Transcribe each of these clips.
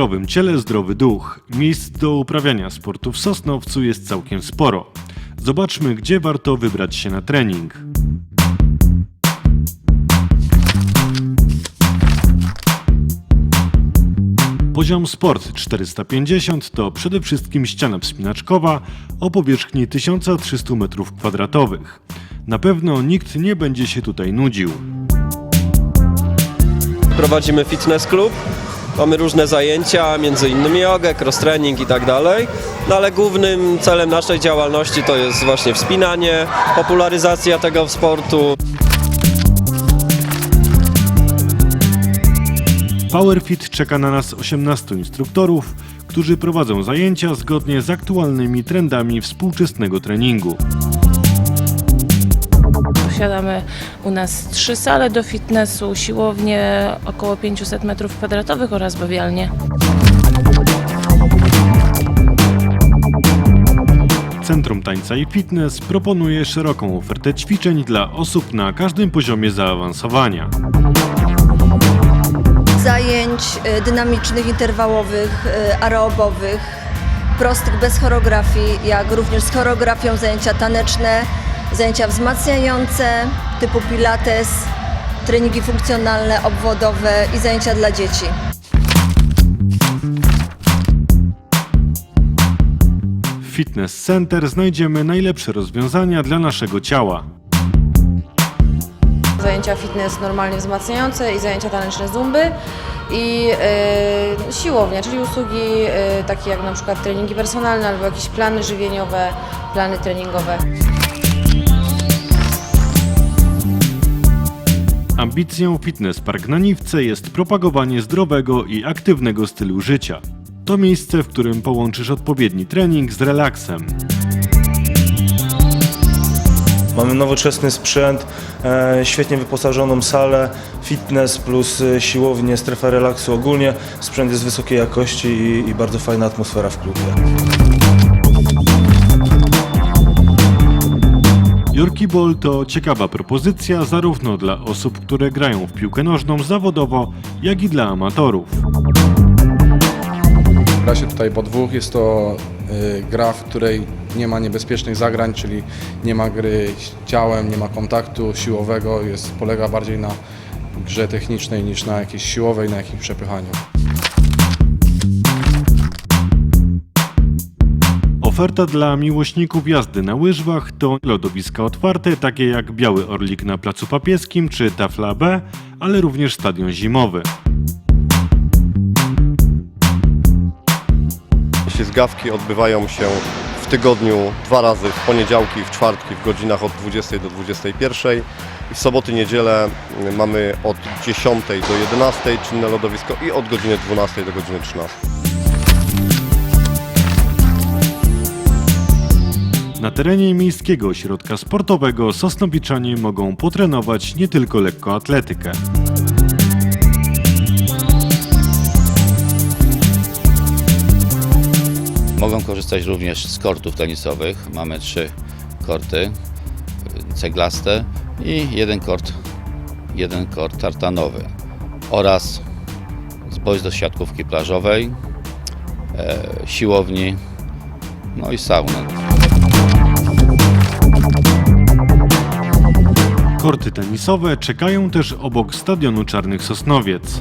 zdrowym ciele zdrowy duch. Miejsc do uprawiania sportu w Sosnowcu jest całkiem sporo. Zobaczmy, gdzie warto wybrać się na trening. Poziom Sport 450 to przede wszystkim ściana wspinaczkowa o powierzchni 1300 m2. Na pewno nikt nie będzie się tutaj nudził. Prowadzimy fitness klub. Mamy różne zajęcia, między innymi jogę, cross training i tak dalej. No ale głównym celem naszej działalności to jest właśnie wspinanie, popularyzacja tego sportu. PowerFit czeka na nas 18 instruktorów, którzy prowadzą zajęcia zgodnie z aktualnymi trendami współczesnego treningu. Posiadamy u nas trzy sale do fitnessu, siłownię około 500 m2 oraz bawialnię. Centrum Tańca i Fitness proponuje szeroką ofertę ćwiczeń dla osób na każdym poziomie zaawansowania. zajęć y, dynamicznych, interwałowych, y, aerobowych, prostych bez choreografii, jak również z choreografią zajęcia taneczne, zajęcia wzmacniające typu pilates, treningi funkcjonalne, obwodowe i zajęcia dla dzieci. W Fitness Center znajdziemy najlepsze rozwiązania dla naszego ciała. Zajęcia fitness normalnie wzmacniające i zajęcia taneczne zumby i y, siłownia, czyli usługi y, takie jak na przykład treningi personalne albo jakieś plany żywieniowe, plany treningowe. Ambicją Fitness Park na Niwce jest propagowanie zdrowego i aktywnego stylu życia. To miejsce, w którym połączysz odpowiedni trening z relaksem. Mamy nowoczesny sprzęt, e, świetnie wyposażoną salę, fitness plus e, siłownię, strefę relaksu ogólnie. Sprzęt jest wysokiej jakości i, i bardzo fajna atmosfera w klubie. Yorkie Ball to ciekawa propozycja zarówno dla osób, które grają w piłkę nożną zawodowo, jak i dla amatorów. Gra się tutaj po dwóch. Jest to y, gra, w której nie ma niebezpiecznych zagrań, czyli nie ma gry ciałem, nie ma kontaktu siłowego. Jest, polega bardziej na grze technicznej niż na jakiejś siłowej, na jakimś przepychaniu. Oferta dla miłośników jazdy na łyżwach to lodowiska otwarte, takie jak Biały Orlik na Placu Papieskim czy Tafla B, ale również stadion zimowy. Ślizgawki odbywają się w tygodniu dwa razy, w poniedziałki i w czwartki w godzinach od 20 do 21. I w soboty, niedzielę mamy od 10 do 11 czynne lodowisko i od godziny 12 do godziny 13. Na terenie Miejskiego Ośrodka Sportowego Sosnowiczanie mogą potrenować nie tylko lekkoatletykę. Mogą korzystać również z kortów tenisowych. Mamy trzy korty ceglaste i jeden kort, jeden kort tartanowy oraz boisk do siatkówki plażowej, e, siłowni, no i saunę. Korty tenisowe czekają też obok stadionu Czarnych Sosnowiec.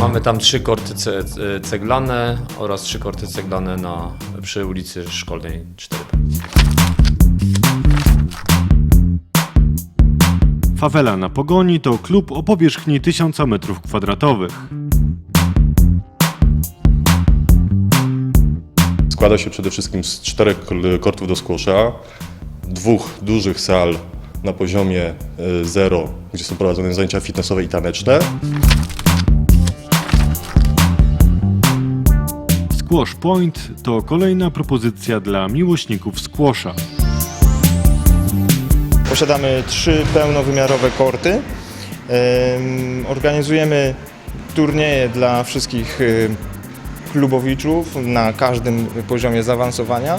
Mamy tam trzy korty ce- ce- ceglane oraz trzy korty ceglane na, przy ulicy Szkolnej 4B. Fawela na Pogoni to klub o powierzchni 1000 m2. Składa się przede wszystkim z czterech kortów do squasha, dwóch dużych sal na poziomie e, zero, gdzie są prowadzone zajęcia fitnessowe i taneczne. Squash Point to kolejna propozycja dla miłośników squasha. Posiadamy trzy pełnowymiarowe korty. Em, Organizujemy turnieje dla wszystkich y, klubowiczów na każdym poziomie zaawansowania.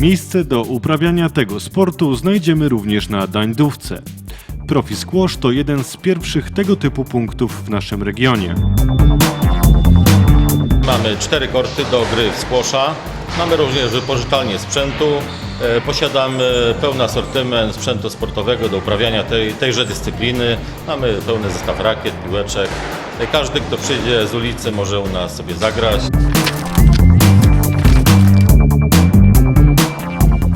Miejsce do uprawiania tego sportu znajdziemy również na Dańdówce. Profi Squash to jeden z pierwszych tego typu punktów w naszym regionie. Mamy cztery korty do gry w squasha. Mamy również wypożyczalnię sprzętu. E, Posiadamy pełny asortyment sprzętu sportowego do uprawiania tej, tejże dyscypliny. Mamy pełny zestaw rakiet, piłeczek. E, Każdy, kto przyjdzie z ulicy może u nas sobie zagrać.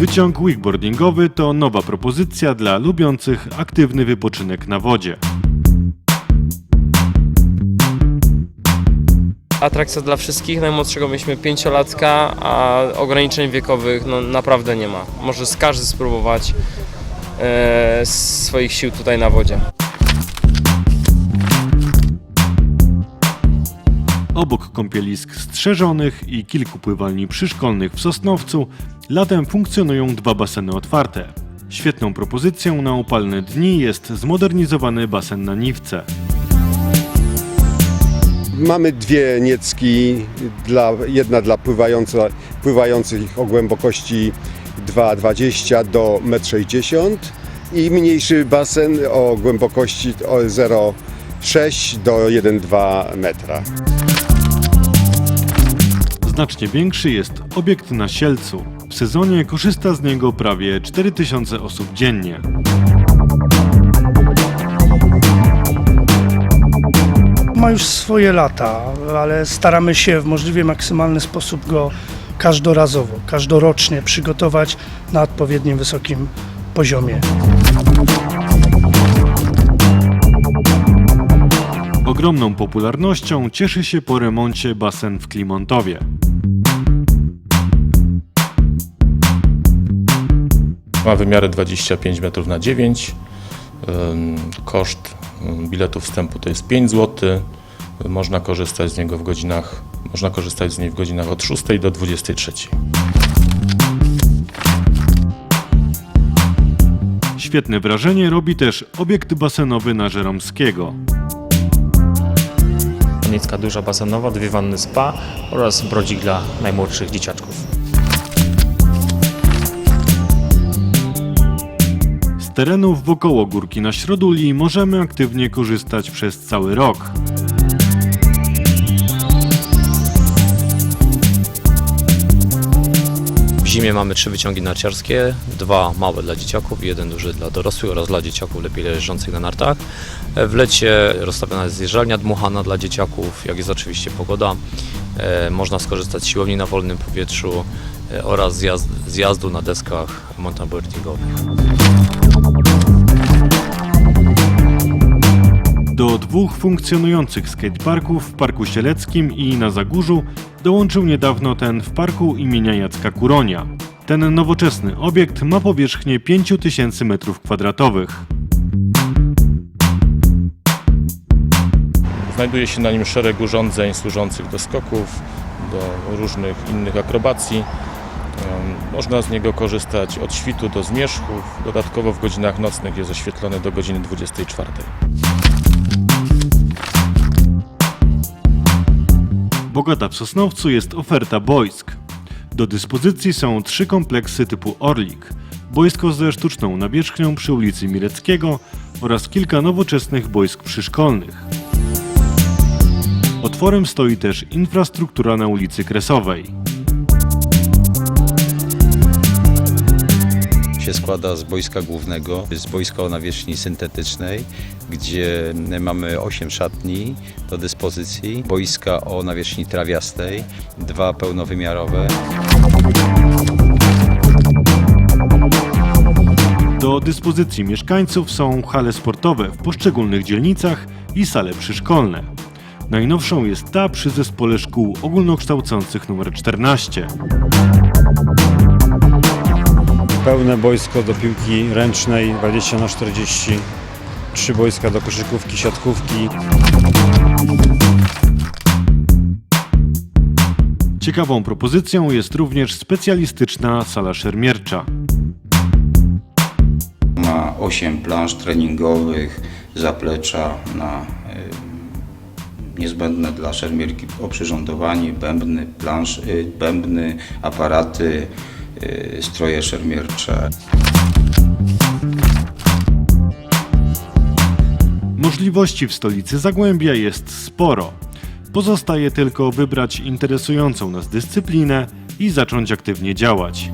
Wyciąg wakeboardingowy to nowa propozycja dla lubiących aktywny wypoczynek na wodzie. atrakcja dla wszystkich. Najmłodszego mieliśmy pięciolatka, a ograniczeń wiekowych no, naprawdę nie ma. Może każdy spróbować e, swoich sił tutaj na wodzie. Obok kąpielisk strzeżonych i kilku pływalni przyszkolnych w Sosnowcu, latem funkcjonują dwa baseny otwarte. Świetną propozycją na upalne dni jest zmodernizowany basen na Niwce. Mamy dwie niecki, dla, jedna dla pływających o głębokości 2,20 do 1,60 m i mniejszy basen o głębokości o 0,6 do 1,2 metra. Znacznie większy jest obiekt na Sielcu. W sezonie korzysta z niego prawie 4000 osób dziennie. Ma już swoje lata, ale staramy się w możliwie maksymalny sposób go każdorazowo, każdorocznie przygotować na odpowiednim wysokim poziomie. Ogromną popularnością cieszy się po remoncie basen w Klimontowie. Ma wymiary 25 metrów na 9. Ym, Koszt biletu wstępu to jest 5 zł. Można korzystać z niego w godzinach, można korzystać z niej w godzinach od 6 do 23. Świetne wrażenie robi też obiekt basenowy na Żeromskiego. Niecka duża basenowa, dwie wanny spa oraz brodzik dla najmłodszych dzieciaczków. Terenów wokoło Górki na Środuli możemy aktywnie korzystać przez cały rok. W zimie mamy trzy wyciągi narciarskie, dwa małe dla dzieciaków jeden duży dla dorosłych oraz dla dzieciaków lepiej leżących na nartach. W lecie rozstawiona jest zjeżdżalnia dmuchana dla dzieciaków, jak jest oczywiście pogoda. E, Można skorzystać z siłowni na wolnym powietrzu e, oraz zjazd, zjazdu na deskach mountainboardingowych. Dwóch funkcjonujących skateparków w Parku Sieleckim i na Zagórzu dołączył niedawno ten w parku imienia Jacka Kuronia. Ten nowoczesny obiekt ma powierzchnię 5000 m2. Znajduje się na nim szereg urządzeń służących do skoków, do różnych innych akrobacji. Można z niego korzystać od świtu do zmierzchów. Dodatkowo w godzinach nocnych jest oświetlony do godziny 24. Bogata w Sosnowcu jest oferta boisk. Do dyspozycji są trzy kompleksy typu Orlik, boisko ze sztuczną nawierzchnią przy ulicy Mileckiego oraz kilka nowoczesnych boisk przyszkolnych. Otworem stoi też infrastruktura na ulicy Kresowej. Się składa z boiska głównego, z boiska o nawierzchni syntetycznej, gdzie mamy 8 szatni do dyspozycji, boiska o nawierzchni trawiastej, dwa pełnowymiarowe. Do dyspozycji mieszkańców są hale sportowe w poszczególnych dzielnicach i sale przyszkolne. Najnowszą jest ta przy zespole szkół ogólnokształcących nr 14. Pełne boisko do piłki ręcznej 20 na 40 trzy boiska do koszykówki, siatkówki. Ciekawą propozycją jest również specjalistyczna sala szermiercza. Ma 8 plansz treningowych, zaplecza na y, niezbędne dla szermierki oprzyrządowanie, bębny, plansz, y, bębny, aparaty, y, stroje szermiercze. Możliwości w stolicy Zagłębia jest sporo. Pozostaje tylko wybrać interesującą nas dyscyplinę i zacząć aktywnie działać.